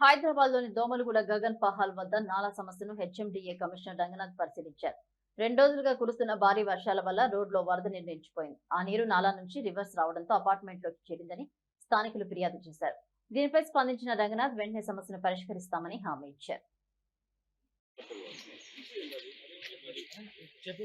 హైదరాబాద్లోని దోమలగూడ గగన్ పహాల్ వద్ద నాలా సమస్యను హెచ్ఎండిఏ కమిషనర్ రంగనాథ్ పరిశీలించారు. రెండు రోజులుగా కురుస్తున్న భారీ వర్షాల వల్ల రోడ్లో వరద నిర్ణయించిపోయింది ఆ నీరు నాలా నుంచి రివర్స్ రావడంతో అపార్ట్మెంట్లోకి చేరిందని స్థానికులు ఫిర్యాదు చేశారు. దీనిపై స్పందించిన రంగనాథ్ వెంటనే సమస్యను పరిష్కరిస్తామని హామీ ఇచ్చారు. చెప్పు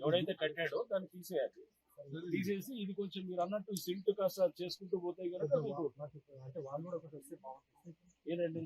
ఎవడైతే కట్టాడో దాన్ని తీసేయాలి. తీసేసి ఇది కొంచెం మీరు అన్నట్టు సింట్ కాస్త చేసుకుంటూ పోతే కనుక అంటే వాళ్ళు కూడా ఒకటి వస్తే బాగుంటుంది. ఏదండి?